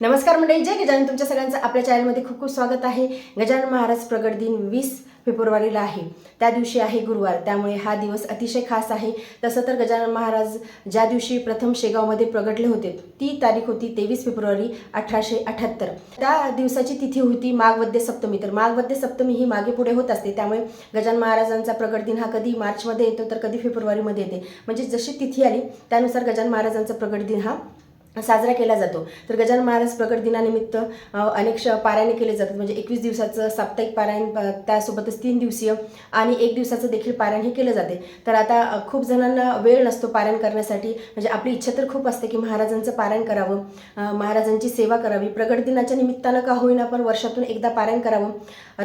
नमस्कार मंडळी जय गजानन. तुमच्या सगळ्यांचं आपल्या चॅनलमध्ये खूप खूप स्वागत आहे. गजानन महाराज प्रगट दिन वीस फेब्रुवारीला आहे. त्या दिवशी आहे गुरुवार त्यामुळे हा दिवस अतिशय खास आहे. तसं तर गजानन महाराज ज्या दिवशी प्रथम शेगावमध्ये प्रगटले होते ती तारीख होती तेवीस फेब्रुवारी अठराशे अठ्याहत्तर. त्या दिवसाची तिथी होती माघवद्य सप्तमी. तर माघवद्य सप्तमी ही मागे पुढे होत असते त्यामुळे गजानन महाराजांचा प्रगट दिन हा कधी मार्चमध्ये येतो तर कधी फेब्रुवारीमध्ये येते. म्हणजे जशी तिथी आली त्यानुसार गजानन महाराजांचा प्रगट दिन हा साजरा केला जातो. तर गजानन महाराज प्रकट दिनानिमित्त अनेक श पारायणे केले जातात. म्हणजे एकवीस दिवसाचं साप्ताहिक पारायण त्यासोबतच तीन दिवसीय आणि एक दिवसाचं देखील पारायण हे केलं जाते. तर आता खूप जणांना वेळ नसतो पारायण करण्यासाठी. म्हणजे आपली इच्छा तर खूप असते की महाराजांचं पारायण करावं. महाराजांची सेवा करावी. प्रगट दिनाच्या निमित्तानं का होईना पण वर्षातून एकदा पारायण करावं.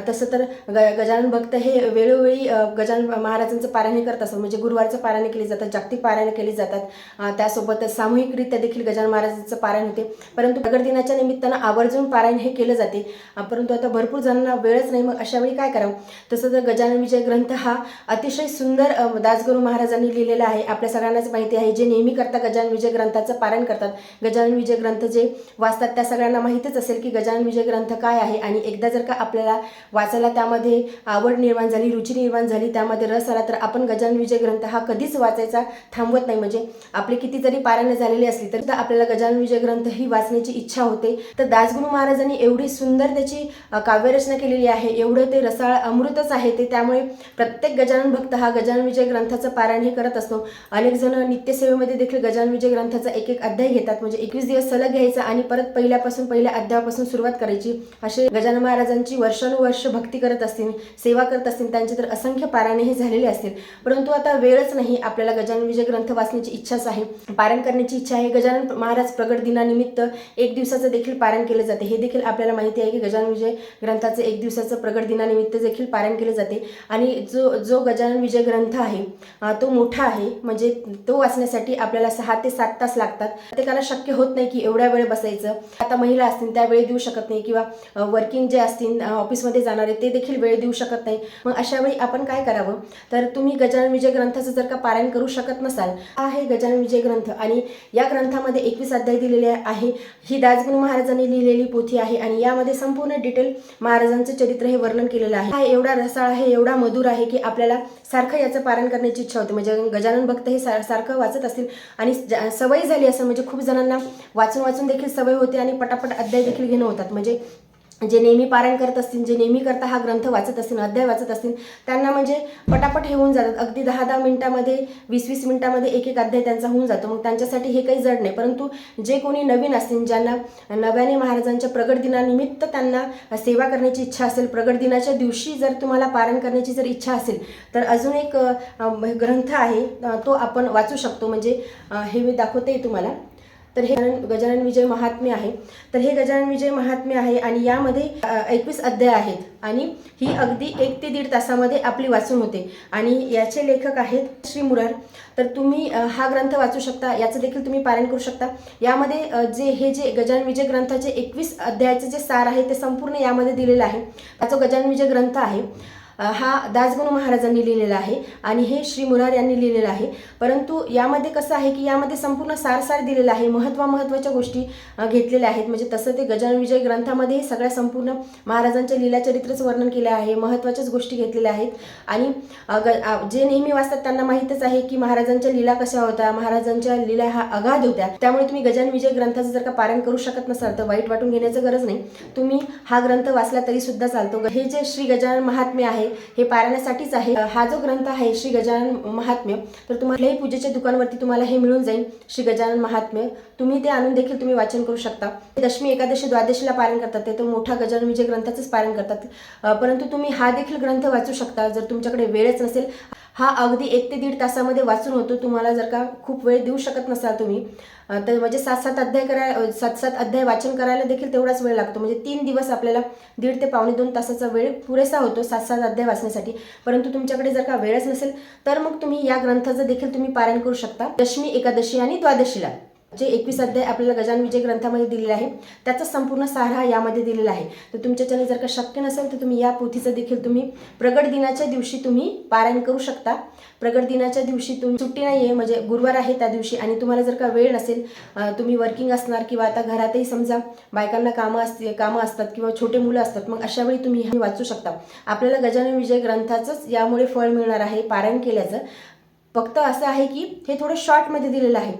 तसं तर ग गजानन भक्त हे वेळोवेळी गजानन महाराजांचं पारायण हे करत असतात. म्हणजे गुरुवारचं पारायण केले जातात जागतिक पारायण केली जातात. त्यासोबतच सामूहिकरित्या देखील गजानन महाराजांचं पारायण होते. परंतु प्रगट दिनाच्या निमित्तानं आवर्जून पारायण हे केलं जाते. परंतु आता भरपूर जणांना वेळच नाही मग अशा वेळी काय करावं? तसं तर गजानन विजय ग्रंथ हा अतिशय सुंदर दासगुरू महाराजांनी लिहिलेला आहे. आपल्या सगळ्यांनाच माहिती आहे. जे नेहमी करता गजानन विजय ग्रंथाचं पारायण करतात. गजानन विजय ग्रंथ जे वाचतात त्या सगळ्यांना माहितीच असेल की गजानन विजय ग्रंथ काय आहे. आणि एकदा जर का आपल्याला वाचायला त्यामध्ये आवड निर्माण झाली रुची निर्माण झाली त्यामध्ये रस आला तर आपण गजानन विजय ग्रंथ हा कधीच वाचायचा थांबवत नाही. म्हणजे आपली किती जरी पारायण झालेली असली तरी आपल्याला गजानन विजय ग्रंथ ही वाचण्याची इच्छा होते. तर दासगुरू महाराजांनी एवढी सुंदर त्याची काव्यरचना केलेली आहे. एवढं ते रसाळ अमृतच आहे ते. त्यामुळे प्रत्येक गजानन भक्त हा गजानन विजय ग्रंथाचं पारायणही करत असतो. अनेक जण नित्यसेवेमध्ये देखील गजानन विजय ग्रंथाचा एक एक अध्याय घेतात. म्हणजे एकवीस दिवस सलग घ्यायचा आणि परत पहिल्यापासून पहिल्या अध्यायापासून सुरुवात करायची. असे गजानन महाराजांची वर्षानुवर्ष भक्ती करत असतील सेवा करत असतील त्यांचे तर असंख्य पारायणही झालेले असतील. परंतु आता वेळच नाही. आपल्याला गजानन विजय ग्रंथ वाचण्याची इच्छाच आहे. पारायण करण्याची इच्छा आहे. गजानन महाराज प्रगट दिनानिमित्त एक दिवसाचं देखील पारायण केलं जाते. हे देखील आपल्याला माहिती आहे की गजानन विजय ग्रंथाचं एक दिवसाचं प्रगट दिनानिमित्त देखील पारायण केले जाते. आणि जो जो गजानन विजय ग्रंथ आहे तो मोठा आहे. म्हणजे तो वाचण्यासाठी आपल्याला सहा ते सात तास लागतात. प्रत्येकाला शक्य होत नाही की एवढ्या वेळ बसायचं. आता महिला असतील त्यावेळी देऊ शकत नाही किंवा वर्किंग जे असतील ऑफिसमध्ये जाणारे ते देखील वेळ देऊ शकत नाही. मग अशा वेळी आपण काय करावं? तर तुम्ही गजानन विजय ग्रंथाचं जर का पारायण करू शकत नसाल हा आहे गजानन विजय ग्रंथ. आणि या ग्रंथामध्ये एकवीस अध्याय दिलेले आहे. ही दासगुण महाराजांनी लिहिलेली पोथी आहे आणि यामध्ये संपूर्ण डिटेल महाराजांचं चरित्र हे वर्णन केलेलं आहे. हा एवढा रसाळ आहे एवढा मधुर आहे की आपल्याला सारखं याचं पारण करण्याची इच्छा होते. म्हणजे गजानन भक्त हे सार- सारखं वाचत असतील आणि सवय झाली असं म्हणजे खूप जणांना वाचून वाचून देखील सवय होते आणि पटापट अध्याय देखील घेणं होतात. म्हणजे जे नेहमी पारायण करत असतील जे नेहमी करता हा ग्रंथ वाचत असतील अध्याय वाचत असतील त्यांना म्हणजे पटापट हे होऊन जातात. अगदी दहा दहा मिनिटामध्ये वीस वीस मिनिटामध्ये एक एक अध्याय त्यांचा होऊन जातो. मग त्यांच्यासाठी हे काही जड नाही. परंतु जे कोणी नवीन असतील ज्यांना नव्याने महाराजांच्या प्रगट दिनानिमित्त त्यांना सेवा करण्याची इच्छा असेल प्रगट दिनाच्या दिवशी जर तुम्हाला पारायण करण्याची जर इच्छा असेल तर अजून एक ग्रंथ आहे तो आपण वाचू शकतो. म्हणजे हे मी दाखवते तुम्हाला. तर हे गजानन- विजय महात्म्य आहे. तर हे गजानन विजय महात्म्य आहे आणि यामध्ये एकवीस अध्याय आहेत. आणि ही अगदी एक ते दीड तासामध्ये आपली वाचून होते. आणि याचे लेखक आहेत श्री मुरार. तर तुम्ही हा ग्रंथ वाचू शकता. याचं देखील तुम्ही पारायण करू शकता. यामध्ये जे हे जे गजानन विजय ग्रंथाचे एकवीस अध्यायाचे जे सार आहे ते संपूर्ण यामध्ये दिलेलं आहे. हा जो गजानन विजय ग्रंथ आहे. हा दासगणू महाराजांनी लिहिलेला आहे आणि हे श्री मुरार यांनी लिहिलेलं आहे. परंतु यामध्ये कसं आहे की यामध्ये संपूर्ण सारसार दिलेला दिलेलं आहे महत्त्वा महत्त्वाच्या गोष्टी घेतलेल्या आहेत. म्हणजे तसं ते गजानन विजय ग्रंथामध्ये सगळ्या संपूर्ण महाराजांच्या लीलाचरित्रचं वर्णन केलं आहे महत्त्वाच्याच गोष्टी घेतलेल्या आहेत. आणि ग जे नेहमी वाचतात त्यांना माहीतच आहे की महाराजांच्या लीला कशा होत्या महाराजांच्या लीला हा अगाध होत्या. त्यामुळे तुम्ही गजानन विजय ग्रंथाचं जर का पारायण करू शकत नसाल तर वाईट वाटून घेण्याचं गरज नाही. तुम्ही हा ग्रंथ वाचला तरी सुद्धा चालतो. हे जे श्री गजानन महात्म्य आहे हे पारायणासाठीच आहे. हा जो ग्रंथ आहे श्री गजानन महात्म्य तर तुम्हालाही पूजेच्या दुकानवरती तुम्हाला हे मिळून जाईल श्री गजानन महात्म्य. तुम्ही ते आणून देखील तुम्ही वाचन करू शकता. दशमी एकादशी द्वादशीला पारण करतात ते तर मोठा गजानन विजय ग्रंथाचंच पारण करतात. परंतु तुम्ही हा देखील ग्रंथ वाचू शकता जर तुमच्याकडे वेळच नसेल. हा अगदी एक ते दीड तासामध्ये वाचून होतो. तुम्हाला जर का खूप वेळ देऊ शकत नसाल तुम्ही तर म्हणजे सात सात अध्याय कराय सात सात अध्याय वाचन करायला देखील तेवढाच वेळ लागतो. म्हणजे तीन दिवस आपल्याला दीड ते पावणे दोन तासाचा वेळ पुरेसा होतो सात सात अध्याय वाचण्यासाठी. परंतु तुमच्याकडे जर का वेळच नसेल तर मग तुम्ही या ग्रंथाचं देखील तुम्ही पारायण करू शकता. दशमी एकादशी आणि द्वादशीला. जे एकवीस अध्याय आपल्याला गजान विजय ग्रंथामध्ये दिलेला आहे त्याचा संपूर्ण सार यामध्ये दिलेला आहे. तर तुमच्याच्याने जर का शक्य नसेल तर तुम्ही या पोथीचं देखील तुम्ही प्रगट दिनाच्या दिवशी तुम्ही पारायण करू शकता. प्रगट दिनाच्या दिवशी तुम्ही सुट्टी नाही आहे म्हणजे गुरुवार आहे त्या दिवशी आणि तुम्हाला जर का वेळ नसेल तुम्ही वर्किंग असणार किंवा आता घरातही समजा बायकांना कामं असते कामं असतात किंवा छोटे मुलं असतात मग अशा वेळी तुम्ही वाचू शकता. आपल्याला गजानन विजय ग्रंथाचंच यामुळे फळ मिळणार आहे पारायण केल्याचं. फक्त असं आहे की हे थोडं शॉर्टमध्ये दिलेलं आहे.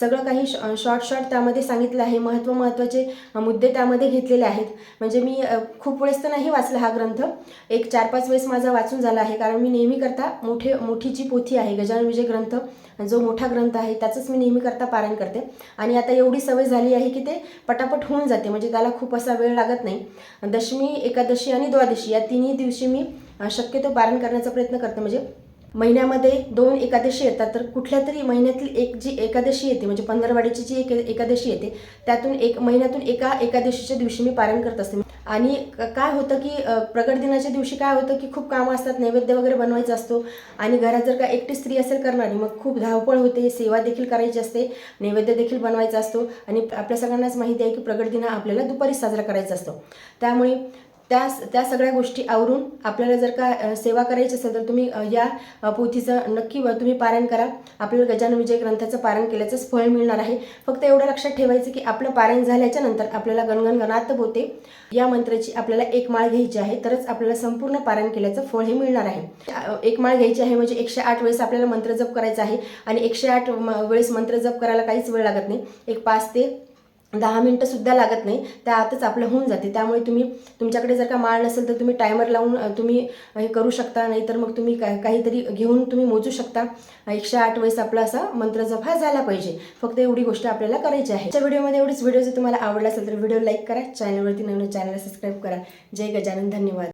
सगळं काही शॉर्ट शॉर्ट त्यामध्ये सांगितलं आहे. महत्त्व महत्त्वाचे मुद्दे त्यामध्ये घेतलेले आहेत. म्हणजे मी खूप वेळेस तर नाही वाचला हा ग्रंथ. एक चार पाच वेळेस माझा वाचून झाला आहे. कारण मी नेहमी करता मोठे मोठी जी पोथी आहे गजानन विजय ग्रंथ जो मोठा ग्रंथ आहे त्याचंच मी नेहमी करता पारायण करते. आणि आता एवढी सवय झाली आहे की ते पटापट होऊन जाते. म्हणजे त्याला खूप असा वेळ लागत नाही. दशमी एकादशी आणि द्वादशी या तिन्ही दिवशी मी शक्यतो पारण करण्याचा प्रयत्न करते. म्हणजे महिन्यामध्ये दोन एकादशी येतात तर कुठल्या तरी महिन्यातील एक जी एकादशी येते म्हणजे पंधरवाडीची जी एक एकादशी येते त्यातून एक महिन्यातून एका एकादशीच्या दिवशी मी पारायण करत असते. आणि काय होतं की प्रगट दिनाच्या दिवशी काय होतं की खूप कामं असतात नैवेद्य वगैरे बनवायचा असतो. आणि घरात जर का एकटी स्त्री असेल करणारी मग खूप धावपळ होते सेवा देखील करायची असते नैवेद्य देखील बनवायचा असतो. आणि आपल्या सगळ्यांनाच माहिती आहे की प्रगट दिन आपल्याला दुपारी साजरा करायचा असतो. त्यामुळे त्या त्या सगळ्या गोष्टी आवरून आपल्याला जर का सेवा करायची असेल तर तुम्ही या पोथीचं नक्की तुम्ही पारायण करा. आपल्याला गजानन विजय ग्रंथाचं पारायण केल्याचंच फळ मिळणार आहे. फक्त एवढं लक्षात ठेवायचं की आपलं पारायण झाल्याच्यानंतर आपल्याला गणगण गणात होते. या मंत्राची आपल्याला एक माळ घ्यायची आहे तरच आपल्याला संपूर्ण पारायण केल्याचं फळ हे मिळणार आहे. एक माळ घ्यायची आहे म्हणजे एकशे आठ वेळेस आपल्याला मंत्र जप करायचा आहे आणि एकशे आठ वेळेस मंत्र जप करायला काहीच वेळ लागत नाही. एक पाच ते दहा मिनटंसुद्धा लागत नाही त्या आतच आपलं होऊन जाते. त्यामुळे तुम्ही तुमच्याकडे जर का माळ नसेल तर तुम्ही टायमर लावून तुम्ही हे करू शकता. नाहीतर मग तुम्ही का काहीतरी घेऊन तुम्ही मोजू शकता. एकशे आठ वेळेस आपला असा मंत्र जफा झाला पाहिजे. फक्त एवढी गोष्ट आपल्याला करायची आहे. त्या व्हिडिओमध्ये एवढीच. व्हिडिओ जर तुम्हाला आवडला असेल तर व्हिडिओ लाईक करा. चॅनलवरती नवीन चॅनलला सबस्क्राईब करा. जय गजानन. धन्यवाद.